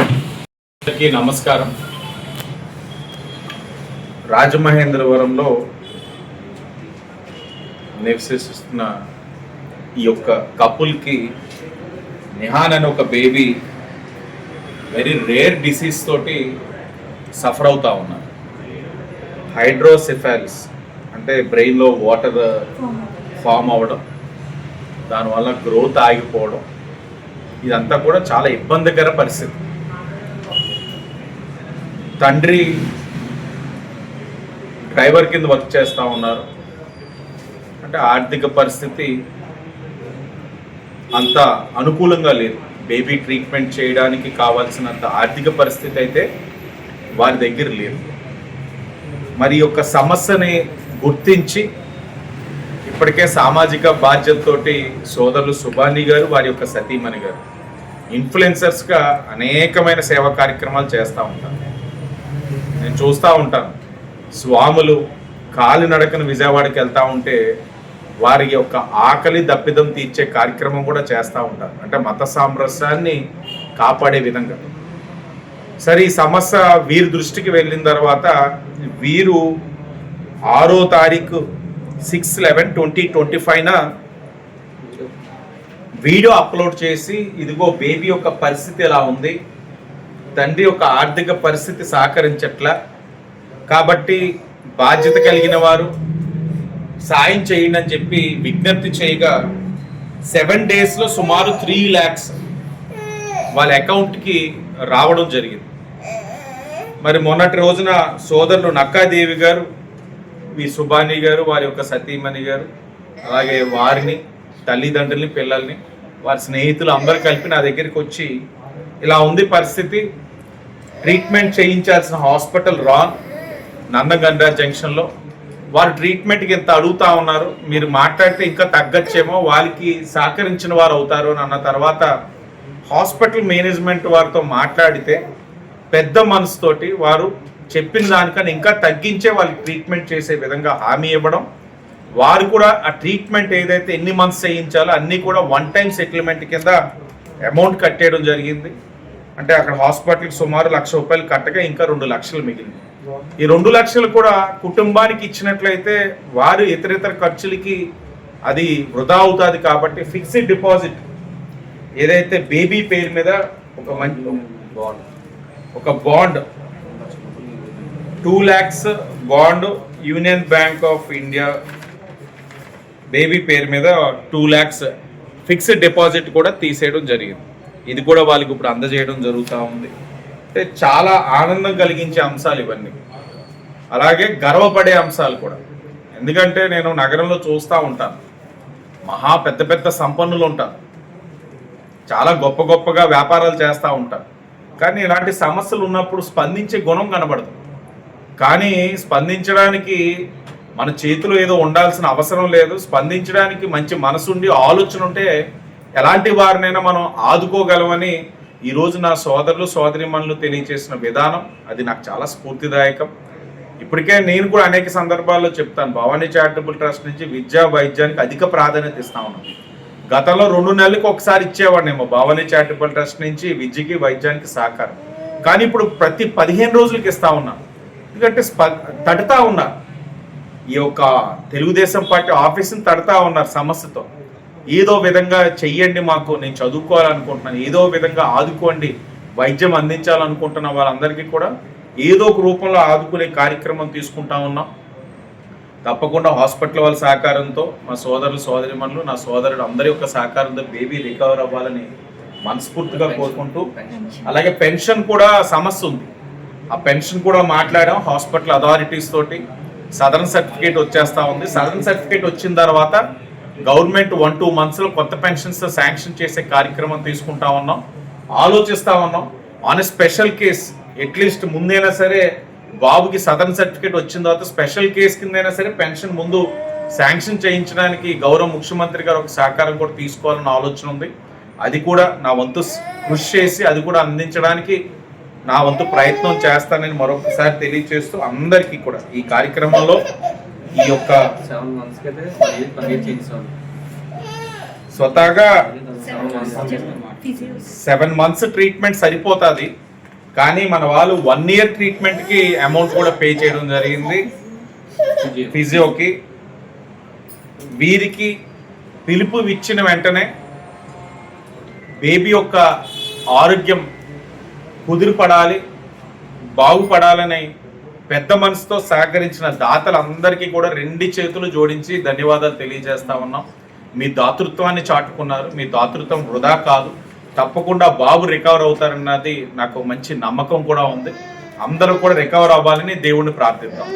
అందరికీ నమస్కారం. రాజమహేంద్రవరంలో నివసిస్తున్న ఈ యొక్క కపుల్కి నిహాన్ అనే ఒక బేబీ వెరీ రేర్ డిసీజ్ తోటి సఫర్ అవుతా ఉన్నారు. హైడ్రోసిఫాల్స్ అంటే బ్రెయిన్లో వాటర్ ఫామ్ అవ్వడం దానివల్ల గ్రోత్ ఆగిపోవడం ఇదంతా కూడా చాలా ఇబ్బందికర పరిస్థితి. తండ్రి డ్రైవర్ కింద వర్క్ చేస్తూ ఉన్నారు. అంటే ఆర్థిక పరిస్థితి అంత అనుకూలంగా లేదు. బేబీ ట్రీట్మెంట్ చేయడానికి కావాల్సినంత ఆర్థిక పరిస్థితి అయితే వారి దగ్గర లేదు. మరి యొక్క సమస్యని గుర్తించి ఇప్పటికే సామాజిక బాధ్యతతోటి సోదరులు సుభాని గారు వారి యొక్క సతీమణి గారు ఇన్ఫ్లుయెన్సర్స్గా అనేకమైన సేవా కార్యక్రమాలు చేస్తూ ఉంటారు. నేను చూస్తూ ఉంటాను. స్వాములు కాలినడకన విజయవాడకి వెళ్తూ ఉంటే వారి యొక్క ఆకలి దప్పిదం తీర్చే కార్యక్రమం కూడా చేస్తూ ఉంటారు. అంటే మత సామరస్యాన్ని కాపాడే విధంగా. సరే ఈ సమస్య వీరి దృష్టికి వెళ్ళిన తర్వాత వీరు ఆరో తారీఖు సిక్స్ లెవెన్ ట్వంటీ ట్వంటీ ఫైవ్న వీడియో అప్లోడ్ చేసి ఇదిగో బేబీ యొక్క పరిస్థితి ఎలా ఉంది? తండ్రి యొక్క ఆర్థిక పరిస్థితి సహకరించట్లా. కాబట్టి బాధ్యత కలిగిన వారు సాయం చేయండి అని చెప్పి విజ్ఞప్తి చేయగా సెవెన్ డేస్లో సుమారు త్రీ ల్యాక్స్ వాళ్ళ అకౌంట్కి రావడం జరిగింది. మరి మొన్నటి రోజున సోదరులు నక్కాదేవి గారు వి సుబాని గారు వారి యొక్క సతీమణి గారు అలాగే వారిని తల్లిదండ్రుల్ని పిల్లల్ని వారి స్నేహితులు అందరు కలిపి నా దగ్గరికి వచ్చి ఇలా ఉంది పరిస్థితి. ట్రీట్మెంట్ చేయించాల్సిన హాస్పిటల్ రాన్ నందగండ జంక్షన్లో. వారు ట్రీట్మెంట్కి ఎంత అడుగుతా ఉన్నారు మీరు మాట్లాడితే ఇంకా తగ్గచ్చేమో వాళ్ళకి సహకరించిన వారు అవుతారు అన్న తర్వాత హాస్పిటల్ మేనేజ్మెంట్ వారితో మాట్లాడితే పెద్ద మనసుతోటి వారు చెప్పిన దానికన్నా ఇంకా తగ్గించే వాళ్ళకి ట్రీట్మెంట్ చేసే విధంగా హామీ ఇవ్వడం. వారు కూడా ఆ ట్రీట్మెంట్ ఏదైతే ఎన్ని మంత్స్ చేయించాలో అన్నీ కూడా వన్ టైం సెటిల్మెంట్ కింద అమౌంట్ కట్టేయడం జరిగింది. అంటే అక్కడ హాస్పిటల్కి సుమారు లక్ష రూపాయలు కట్టగా ఇంకా రెండు లక్షలు మిగిలింది. ఈ రెండు లక్షలు కూడా కుటుంబానికి ఇచ్చినట్లయితే వారు ఇతర ఇతర ఖర్చులకి అది వృధా అవుతుంది కాబట్టి ఫిక్స్డ్ డిపాజిట్ ఏదైతే బేబీ పేరు మీద ఒక మంచి బాండ్ ఒక bond two lakhs bond union bank of India baby పేరు మీద టూ ల్యాక్స్ ఫిక్స్డ్ డిపాజిట్ కూడా తీసేయడం జరిగింది. ఇది కూడా వాళ్ళకి ఇప్పుడు అందజేయడం జరుగుతూ ఉంది. అంటే చాలా ఆనందం కలిగించే అంశాలు ఇవన్నీ. అలాగే గర్వపడే అంశాలు కూడా. ఎందుకంటే నేను నగరంలో చూస్తూ ఉంటాను. మహా పెద్ద పెద్ద సంపన్నులు ఉంటారు. చాలా గొప్ప గొప్పగా వ్యాపారాలు చేస్తూ ఉంటారు. కానీ ఇలాంటి సమస్యలు ఉన్నప్పుడు స్పందించే గుణం కనబడదు. కానీ స్పందించడానికి మన చేతిలో ఏదో ఉండాల్సిన అవసరం లేదు. స్పందించడానికి మంచి మనసుండి ఆలోచన ఉంటే ఎలాంటి వారినైనా మనం ఆదుకోగలమని ఈరోజు నా సోదరులు సోదరిమణులు తెలియచేసిన విధానం అది నాకు చాలా స్ఫూర్తిదాయకం. ఇప్పటికే నేను కూడా అనేక సందర్భాల్లో చెప్తాను భవానీ చారిటబుల్ ట్రస్ట్ నుంచి విద్యా వైద్యానికి అధిక ప్రాధాన్యత ఇస్తా ఉన్నాను గతంలో రెండు నెలలకు ఒకసారి ఇచ్చేవాడినేమో భవానీ చారిటబుల్ ట్రస్ట్ నుంచి విద్యకి వైద్యానికి సహకారం. కానీ ఇప్పుడు ప్రతి పదిహేను రోజులకి ఇస్తా ఉన్నాను ఎందుకంటే స్ప తడుతా ఉన్నారు ఈ యొక్క తెలుగుదేశం పార్టీ ఆఫీస్ని తడతా ఉన్నారు సమస్యతో. ఏదో విధంగా చెయ్యండి మాకు నేను చదువుకోవాలనుకుంటున్నాను ఏదో విధంగా ఆదుకోండి వైద్యం అందించాలనుకుంటున్న వాళ్ళందరికీ కూడా ఏదో ఒక రూపంలో ఆదుకునే కార్యక్రమం తీసుకుంటా ఉన్నాం. తప్పకుండా హాస్పిటల్ వాళ్ళ సహకారంతో మా సోదరులు సోదరిమణులు నా సోదరుడు అందరి యొక్క సహకారంతో బేబీ రికవర్ అవ్వాలని మనస్ఫూర్తిగా కోరుకుంటూ అలాగే పెన్షన్ కూడా సమస్య ఉంది. ఆ పెన్షన్ కూడా మాట్లాడాం హాస్పిటల్ అథారిటీస్ తోటి సదరన్ సర్టిఫికేట్ వచ్చేస్తా ఉంది. సదరన్ సర్టిఫికేట్ వచ్చిన తర్వాత గవర్నమెంట్ వన్ టూ మంత్స్లో కొత్త పెన్షన్స్ శాంక్షన్ చేసే కార్యక్రమం తీసుకుంటా ఉన్నాం. ఆలోచిస్తా ఉన్నాం. ఆన్ స్పెషల్ కేస్ అట్లీస్ట్ ముందైనా సరే బాబుకి సదరన్ సర్టిఫికేట్ వచ్చిన తర్వాత స్పెషల్ కేసు కిందైనా సరే పెన్షన్ ముందు శాంక్షన్ చేయించడానికి గౌరవ ముఖ్యమంత్రి గారు ఒక సహకారం కూడా తీసుకోవాలన్న ఆలోచన ఉంది. అది కూడా నా వంతు కృషి చేసి అది కూడా అందించడానికి నా వంతు ప్రయత్నం చేస్తానని మరొకసారి తెలియజేస్తూ అందరికీ కూడా ఈ కార్యక్రమంలో ఈ యొక్క స్వతహాగా seven months physios seven months treatment సరిపోతుంది. కానీ మన వాళ్ళు వన్ ఇయర్ ట్రీట్మెంట్కి అమౌంట్ కూడా పే చేయడం జరిగింది. ఫిజియోకి వీరికి పిలుపు ఇచ్చిన వెంటనే బేబీ యొక్క ఆరోగ్యం కుదిరిపడాలి బాగుపడాలని పెద్ద మనసుతో సహకరించిన దాతలందరికీ కూడా రెండు చేతులు జోడించి ధన్యవాదాలు తెలియజేస్తా ఉన్నాం. మీ దాతృత్వాన్ని చాటుకున్నారు. మీ దాతృత్వం వృధా కాదు. తప్పకుండా బాబు రికవర్ అవుతారన్నది నాకు మంచి నమ్మకం కూడా ఉంది. అందరూ కూడా రికవర్ అవ్వాలని దేవుణ్ణి ప్రార్థిద్దాం.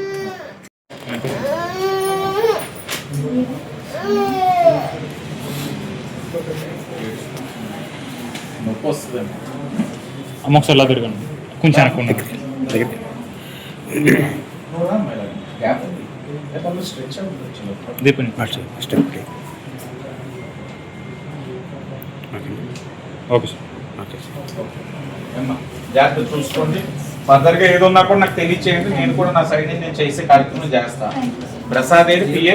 నొప్పి వస్తుందేమో. అమ్మ ఓకే సార్ జాగ్రత్త చూసుకోండి. ఫర్దర్గా ఏదో ఉన్నా కూడా నాకు తెలియచేయండి. నేను కూడా నా సైడ్ నేను చేసే కార్యక్రమం చేస్తాను ప్రసాద్ పిఏ